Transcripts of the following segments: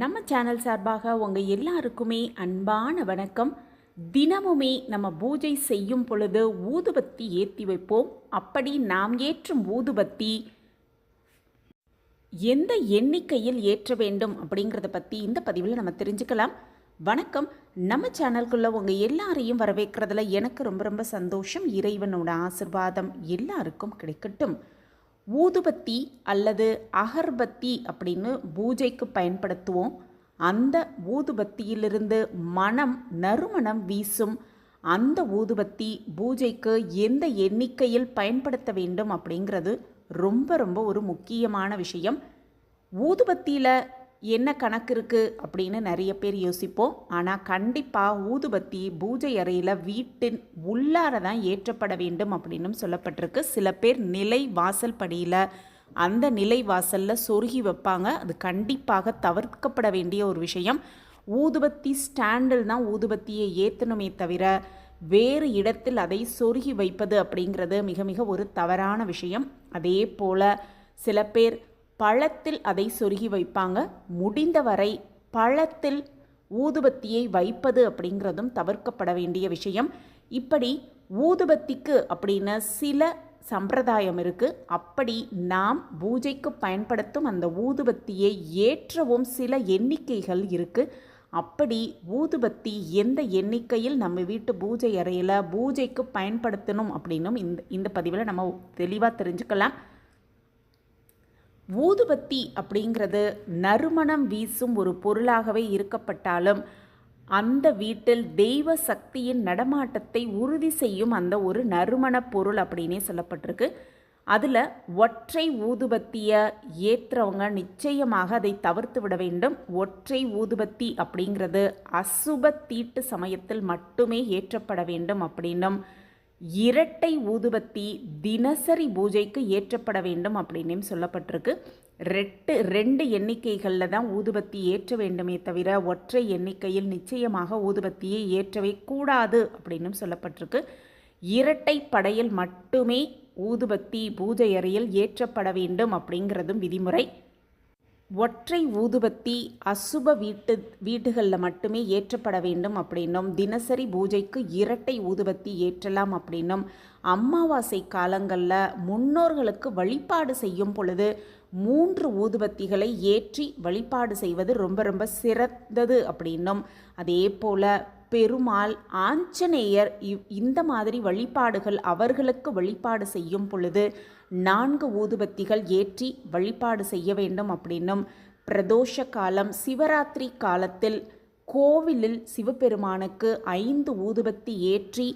நம்ம சேனல் சார்பாக உங்கள் எல்லாருக்குமே அன்பான வணக்கம். தினமுமே நம்ம பூஜை செய்யும் பொழுது ஊதுபத்தி ஏற்றி வைப்போம். அப்படி நாம் ஏற்றும் ஊதுபத்தி எந்த எண்ணிக்கையில் ஏற்ற வேண்டும் அப்படிங்கிறத பற்றி இந்த பதிவில் நம்ம தெரிஞ்சுக்கலாம். வணக்கம். நம்ம சேனல்குள்ளே உங்கள் எல்லாரையும் வரவேற்கிறதுல எனக்கு ரொம்ப ரொம்ப சந்தோஷம். இறைவனோட ஆசிர்வாதம் எல்லாருக்கும் கிடைக்கட்டும். ஊதுபத்தி அல்லது அகர்பத்தி அப்படின்னு பூஜைக்கு பயன்படுத்துவோம். அந்த ஊதுபத்தியிலிருந்து மனம் நறுமணம் வீசும். அந்த ஊதுபத்தி பூஜைக்கு எந்த எண்ணிக்கையில் பயன்படுத்த வேண்டும் அப்படிங்கிறது ரொம்ப ரொம்ப ஒரு முக்கியமான விஷயம். ஊதுபத்தியில் என்ன கணக்கு இருக்குது அப்படின்னு நிறைய பேர் யோசிப்போம். ஆனால் கண்டிப்பாக ஊதுபத்தி பூஜை அறையில் வீட்டின் உள்ளார தான் ஏற்றப்பட வேண்டும் அப்படின்னும் சொல்லப்பட்டிருக்கு. சில பேர் நிலை வாசல் படியில் அந்த நிலை வாசலில் சொருகி வைப்பாங்க. அது கண்டிப்பாக தவிர்க்கப்பட வேண்டிய ஒரு விஷயம். ஊதுபத்தி ஸ்டாண்டில் தான் ஊதுபத்தியை ஏற்றணுமே தவிர வேறு இடத்தில் அதை சொருகி வைப்பது அப்படிங்கிறது மிக மிக ஒரு தவறான விஷயம். அதே போல் சில பேர் பழத்தில் அதை சொருகி வைப்பாங்க. முடிந்தவரை பழத்தில் ஊதுபத்தியை வைப்பது அப்படிங்கிறதும் தவிர்க்கப்பட வேண்டிய விஷயம். இப்படி ஊதுபத்திக்கு அப்படின்னு சில சம்பிரதாயம் இருக்குது அப்படி நாம் பூஜைக்கு பயன்படுத்தும் அந்த ஊதுபத்தியை ஏற்றவும் சில எண்ணிக்கைகள் இருக்குது அப்படி ஊதுபத்தி எந்த எண்ணிக்கையில் நம்ம வீட்டு பூஜை அறையில் பூஜைக்கு பயன்படுத்தணும் அப்படின்னும் இந்த இந்த பதிவில் நம்ம தெளிவாக தெரிஞ்சுக்கலாம். ஊதுபத்தி அப்படிங்கிறது நறுமணம் வீசும் ஒரு பொருளாகவே இருக்கப்பட்டாலும் அந்த வீட்டில் தெய்வ சக்தியின் நடமாட்டத்தை உறுதி செய்யும் அந்த ஒரு நறுமண பொருள் அப்படின்னே சொல்லப்பட்டிருக்கு. அதில் ஒற்றை ஊதுபத்தியை ஏற்றுறவங்க நிச்சயமாக அதை தவிர்த்து விட வேண்டும். ஒற்றை ஊதுபத்தி அப்படிங்கிறது அசுப தீட்டு சமயத்தில் மட்டுமே ஏற்றப்பட வேண்டும் அப்படின்னும் இரட்டை ஊதுபத்தி தினசரி பூஜைக்கு ஏற்றப்பட வேண்டும் அப்படின்னும் சொல்லப்பட்டிருக்கு. ரெட்டு ரெண்டு எண்ணிக்கைகளில் தான் ஊதுபத்தி ஏற்ற வேண்டுமே தவிர ஒற்றை எண்ணிக்கையில் நிச்சயமாக ஊதுபத்தியை ஏற்றவே கூடாது அப்படின்னும் சொல்லப்பட்டிருக்கு. இரட்டை படையில் மட்டுமே ஊதுபத்தி பூஜை அறையில் ஏற்றப்பட வேண்டும் அப்படிங்கிறதும் விதிமுறை. ஒற்றை ஊதுபத்தி அசுப வீட்டு வீடுகளில் மட்டுமே ஏற்றப்பட வேண்டும் அப்படின்னும் தினசரி பூஜைக்கு இரட்டை ஊதுபத்தி ஏற்றலாம் அப்படின்னும் அமாவாசை காலங்களில் முன்னோர்களுக்கு வழிபாடு செய்யும் பொழுது மூன்று ஊதுபத்திகளை ஏற்றி வழிபாடு செய்வது ரொம்ப ரொம்ப சிறந்தது அப்படின்னும். அதே போல் பெருமாள் ஆஞ்சநேயர் இவ் இந்த மாதிரி வழிபாடுகள் அவர்களுக்கு வழிபாடு செய்யும் பொழுது நான்கு ஊதுபத்திகள் ஏற்றி வழிபாடு செய்ய வேண்டும் அப்படின்னும் பிரதோஷ காலம் சிவராத்திரி காலத்தில் கோவிலில் சிவபெருமானுக்கு ஐந்து ஊதுபத்தி ஏற்றி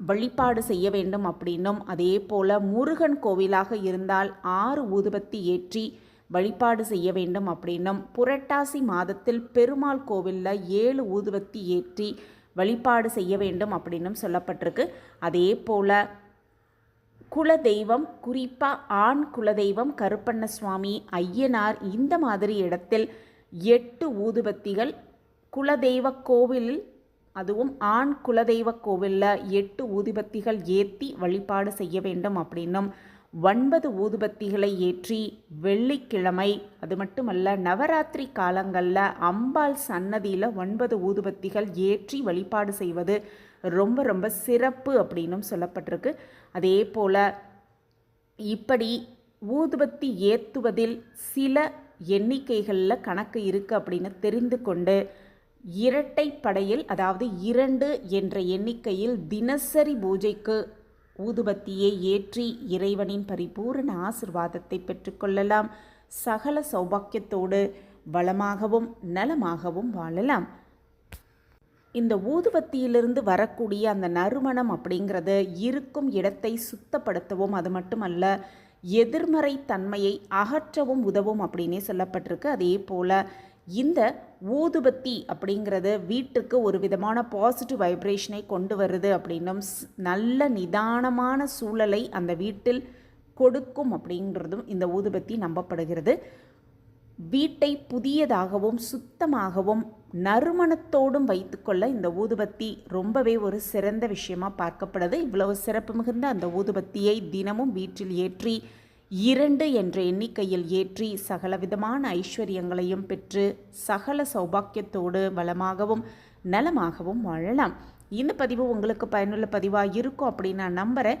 வழிபாடு செய்ய வேண்டும் அப்படின்னும் அதே போல் முருகன் கோவிலாக இருந்தால் ஆறு ஊதுபத்தி ஏற்றி வழிபாடு செய்ய வேண்டும் அப்படின்னும் புரட்டாசி மாதத்தில் பெருமாள் கோவிலில் ஏழு ஊதுபத்தி ஏற்றி வழிபாடு செய்ய வேண்டும் அப்படின்னும் சொல்லப்பட்டிருக்கு. அதே போல் குலதெய்வம் குறிப்பாக ஆண் குலதெய்வம் கருப்பண்ண சுவாமி ஐயனார் இந்த மாதிரி இடத்தில் எட்டு ஊதுபத்திகள் குலதெய்வ கோவிலில் அதுவும் ஆண் குலதெய்வ கோவிலில் எட்டு ஊதுபத்திகள் ஏற்றி வழிபாடு செய்ய வேண்டும் அப்படின்னும் ஒன்பது ஊதுபத்திகளை ஏற்றி வெள்ளிக்கிழமை அது மட்டுமல்ல நவராத்திரி காலங்களில் அம்பாள் சன்னதியில் ஒன்பது ஊதுபத்திகள் ஏற்றி வழிபாடு செய்வது ரொம்ப ரொம்ப சிறப்பு அப்படின்னும் சொல்லப்பட்டிருக்கு. அதே போல் இப்படி ஊதுபத்தி ஏற்றுவதில் சில எண்ணிக்கைகளில் கணக்கு இருக்குது அப்படின்னு தெரிந்து கொண்டு இரட்டை படையில் அதாவது இரண்டு என்ற எண்ணிக்கையில் தினசரி பூஜைக்கு ஊதுபத்தியை ஏற்றி இறைவனின் பரிபூரண ஆசிர்வாதத்தை பெற்றுக்கொள்ளலாம் சகல சௌபாக்கியத்தோடு வளமாகவும் நலமாகவும் வாழலாம். இந்த ஊதுபத்தியிலிருந்து வரக்கூடிய அந்த நறுமணம் அப்படிங்கிறது இருக்கும் இடத்தை சுத்தப்படுத்தவும் அது மட்டுமல்ல எதிர்மறை தன்மையை அகற்றவும் உதவும் அப்படின்னே சொல்லப்பட்டிருக்கு. அதே போல் இந்த ஊதுபத்தி அப்படிங்கிறது வீட்டுக்கு ஒரு விதமான பாசிட்டிவ் வைப்ரேஷனை கொண்டு வருது அப்படின்னும் நல்ல நிதானமான சூழலை அந்த வீட்டில் கொடுக்கும் அப்படிங்கிறதும் இந்த ஊதுபத்தி நம்பப்படுகிறது. வீட்டை புதியதாகவும் சுத்தமாகவும் நறுமணத்தோடும் வைத்துக்கொள்ள இந்த ஊதுபத்தி ரொம்பவே ஒரு சிறந்த விஷயமாக பார்க்கப்படுது. இவ்வளவு சிறப்பு மிகுந்த அந்த ஊதுபத்தியை தினமும் வீட்டில் ஏற்றி இரண்டு என்ற எண்ணிக்கையில் ஏற்றி சகலவிதமான ஐஸ்வர்யங்களையும் பெற்று சகல சௌபாக்கியத்தோடு வளமாகவும் நலமாகவும் வாழலாம். இந்த பதிவு உங்களுக்கு பயனுள்ள பதிவாக இருக்கும் அப்படின்னு நான் நம்புகிறேன்